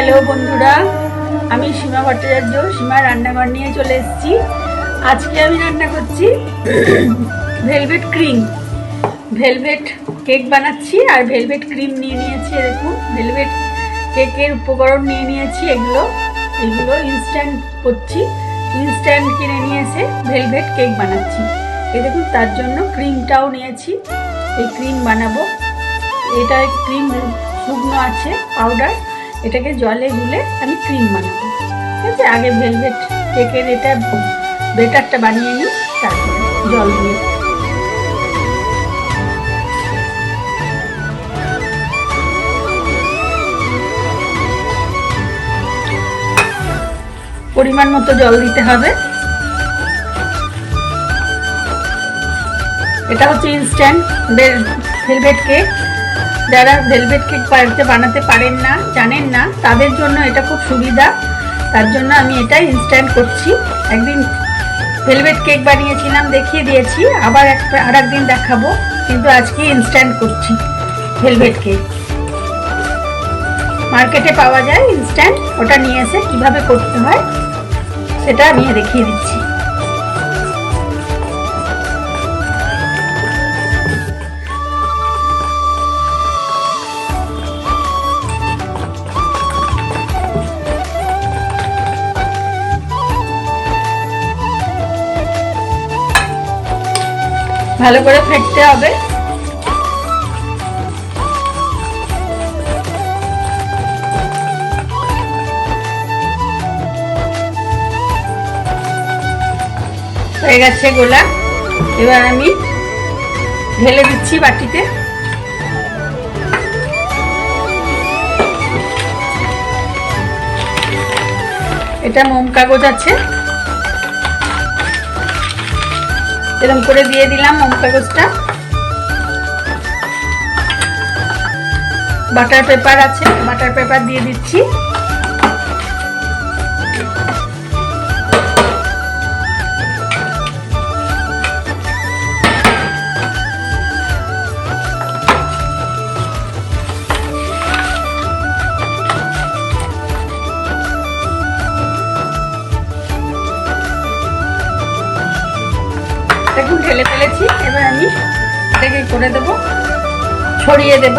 Hello বন্ধুরা, আমি সীমা ভট্টাচার্য, সীমা রান্নাঘর নিয়ে চলে এসেছি। আজকে আমি রান্না করছি ভেলভেট ক্রিম। ভেলভেট কেক বানাচ্ছি আর ভেলভেট ক্রিম নিয়ে নিয়েছি এরকম ভেলভেট কেকের উপকরণ নিয়ে নিয়েছি এগুলো। এগুলো ইনস্ট্যান্ট করছি ইনস্ট্যান্ট কিনে নিয়ে এসে ভেলভেট কেক বানাচ্ছি। এই দেখুন, তার জন্য ক্রিমটাও নিয়েছি। এই ক্রিম বানাবো। এটা ক্রিম শুকনো আছে পাউডার এটাকে জলে গুলে আমি ক্রিম বানাবো। ঠিক আছে, আগে ভেলভেট কেকের এটা বেটারটা বানিয়ে নিই, তারপরে জল দিয়ে। পরিমাণ মতো জল দিতে হবে। এটা হচ্ছে ইনস্ট্যান্ট ভেলভেট কেক যারা ভেলভেট কেক বাড়িতে বানাতে পারেন না, জানেন না, তাদের জন্য এটা খুব সুবিধা। তার জন্য আমি এটা ইনস্ট্যান্ট করছি। একদিন ভেলভেট কেক বানিয়েছিলাম, দেখিয়ে দিয়েছি। আবার একটা আর একদিন দেখাবো। কিন্তু আজকে ইনস্ট্যান্ট করছি ভেলভেট কেক মার্কেটে পাওয়া যায় ইনস্ট্যান্ট ওটা নিয়ে এসে কীভাবে করতে হয়, সেটা আমি দেখিয়ে দিচ্ছি। ভালো করে ফেটতে হবে। হয়ে গেছে গোলা। এবার আমি ঢেলে দিচ্ছি বাটিতে। এটা মোম কাগজ আছে। এরকম করে দিয়ে দিলাম মোম কাগজটা। বাটার পেপার আছে বাটার পেপার দিয়ে দিচ্ছি। দেখুন ঢেলে ফেলেছি। এবার আমি এটাকে করে দেব, ছড়িয়ে দেব।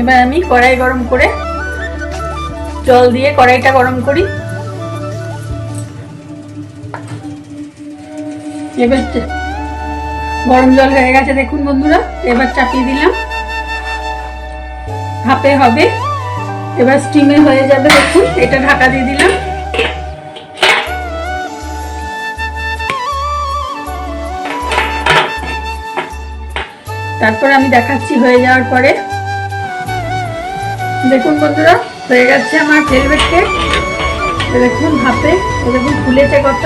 এবার আমি কড়াই গরম করে জল দিয়ে কড়াইটা গরম করি। এবার গরম জল হয়ে গেছে, দেখুন বন্ধুরা, এবার চাপিয়ে দিলাম। ভাপে হবে, এবার স্টিমে হয়ে যাবে, দেখুন, এটা ঢাকা দিয়ে দিলাম। তারপর আমি দেখাচ্ছি হয়ে যাওয়ার পরে। দেখুন বন্ধুরা, হয়ে গেছে আমার ভেলভেট কেক দেখুন ভাপে দেখুন ফুলেছে কত।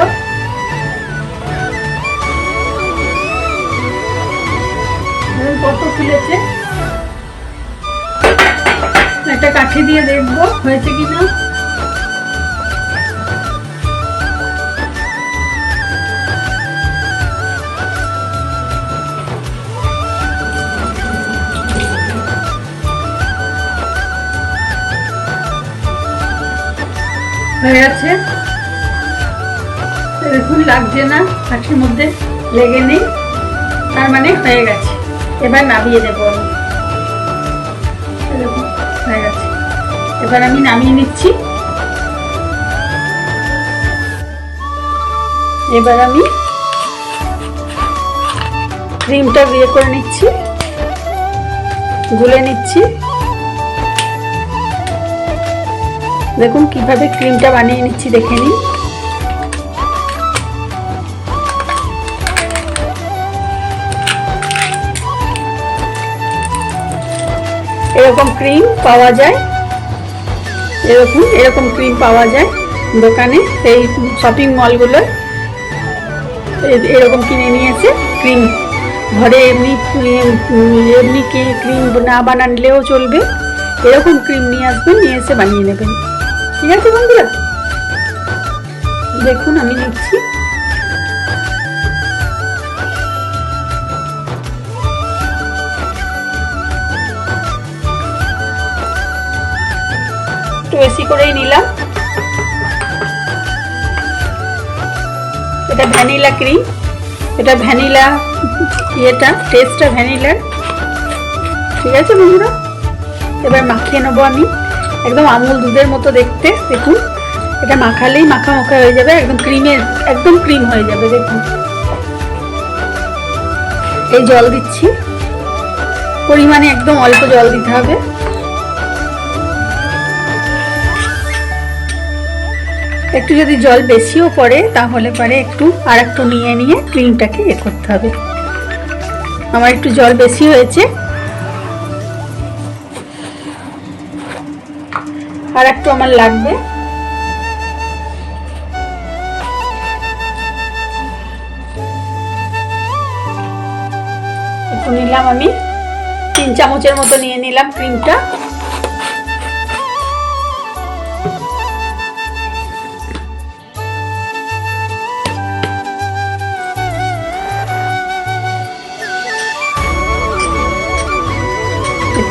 কত ফুলেছে একটা কাঠি দিয়ে দেখব, হয়েছে কিনা। হয়ে গেছে। দেখুন লাগছে না, কাঠির মধ্যে লেগে নেই। তার মানে হয়ে গেছে। এবার নামিয়ে দেবো এবার আমি নামিয়ে নিচ্ছি। এবার আমি ক্রিমটা বিয়ে করে নিচ্ছি। গুলে নিচ্ছি। দেখুন কীভাবে ক্রিমটা বানিয়ে নিচ্ছি, দেখে নিন। এরকম ক্রিম পাওয়া যায়। এরকম এরকম ক্রিম পাওয়া যায় দোকানে। এই শপিং মলগুলোয় এরকম কিনে নিয়েছে ক্রিম ঘরে এমনি এমনি ক্রিম না বানালেও চলবে। এরকম ক্রিম নিয়ে আসবেন, নিয়ে এসে বানিয়ে নেবেন। ঠিক আছে বন্ধুরা? দেখুন, আমি নিচ্ছি। একটু বেশি করেই নিলাম। এটা ভ্যানিলা ক্রিম। এটা ভ্যানিলা ইয়েটা, টেস্টটা ভ্যানিলার। ঠিক আছে বন্ধুরা? এবার মাখিয়ে নেব আমি। একদম আমুল দুধের মতো দেখতে, দেখুন। এটা মাখালেই মাখা মাখা হয়ে যাবে, একদম ক্রিমের, একদম ক্রিম হয়ে যাবে, দেখুন। এই জল দিচ্ছি। পরিমাণে একদম অল্প জল দিতে হবে। একটু যদি জল বেশিও পড়ে, তাহলে পরে একটু আর একটু নিয়ে নিয়ে ক্রিমটাকে এ করতে হবে। আমার একটু জল বেশি হয়েছে। আর একটু আমার লাগবে। একটু নিলাম আমি। তিন চামচের মতো নিয়ে নিলাম ক্রিমটা।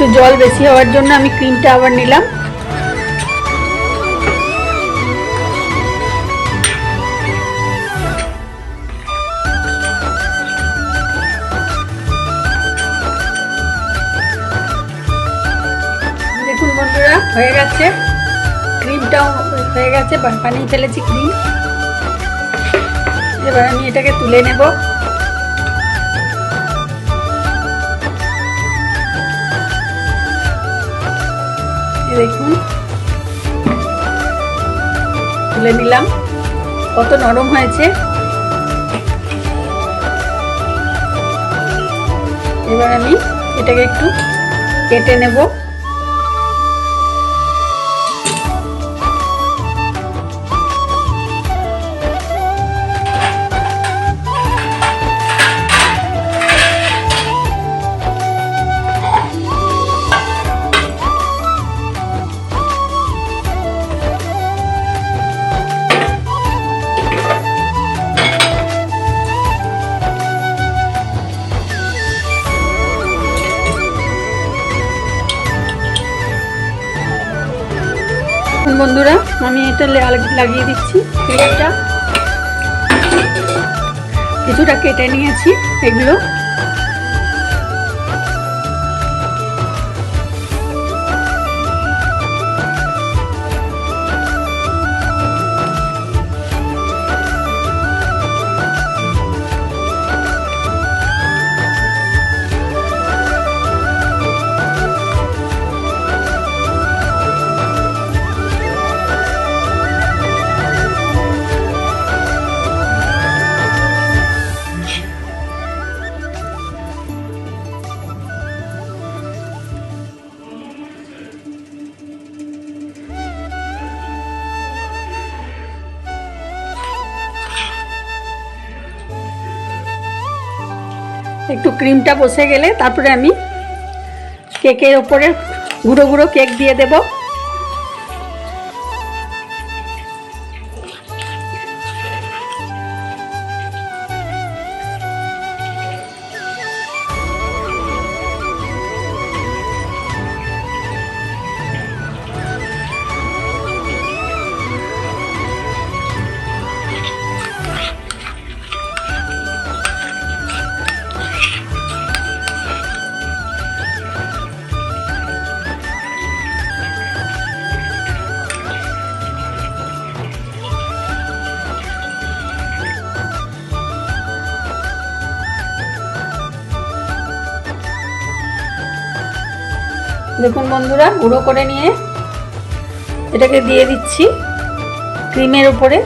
একটু জল বেশি হওয়ার জন্য আমি ক্রিমটা আবার নিলাম। দেখুন বন্ধুরা, হয়ে গেছে। ক্রিমটাও হয়ে গেছে বানিয়ে ফেলেছি ক্রিম এবার আমি এটাকে তুলে নেব। এই দেখুন। তুলে নিলাম। কত নরম হয়েছে। এবার আমি এটাকে একটু কেটে নেব। এখন বন্ধুরা আমি এটা লাগিয়ে দিচ্ছি পেঁয়াজটা কিছুটা কেটে নিয়েছি এগুলো। একটু ক্রিমটা বসে গেলে তারপরে আমি কেকের ওপরে গুঁড়ো গুঁড়ো কেক দিয়ে দেব। দেখুন বন্ধুরা গুঁড়ো করে নিয়ে এটাকে দিয়ে দিচ্ছি ক্রিমের উপরে।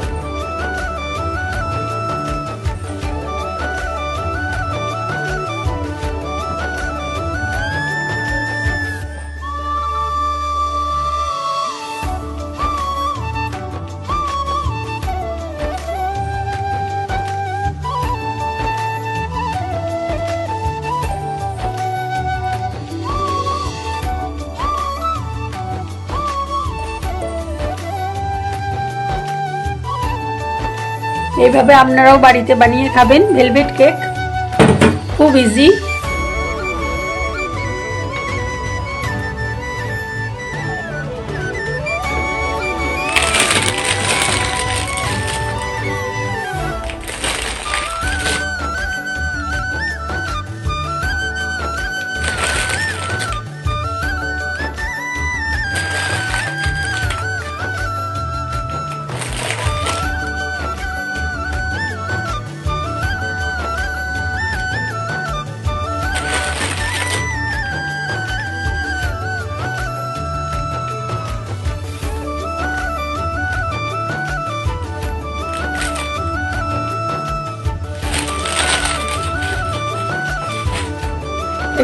এইভাবে আপনারাও বাড়িতে বানিয়ে খাবেন ভেলভেট কেক খুব ইজি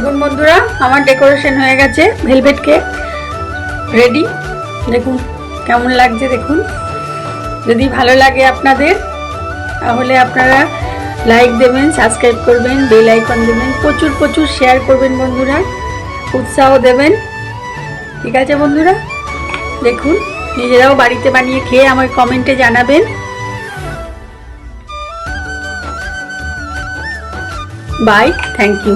দেখুন বন্ধুরা, আমার ডেকোরেশন হয়ে গেছে ভেলভেট কেক রেডি দেখুন, কেমন লাগছে দেখুন। যদি ভালো লাগে আপনাদের, তাহলে আপনারা লাইক দেবেন সাবস্ক্রাইব করবেন বেল আইকন দেবেন, প্রচুর প্রচুর শেয়ার করবেন বন্ধুরা, উৎসাহ দেবেন। ঠিক আছে বন্ধুরা? দেখুন, নিজেরাও বাড়িতে বানিয়ে খেয়ে আমার কমেন্টে জানাবেন। Bye thank you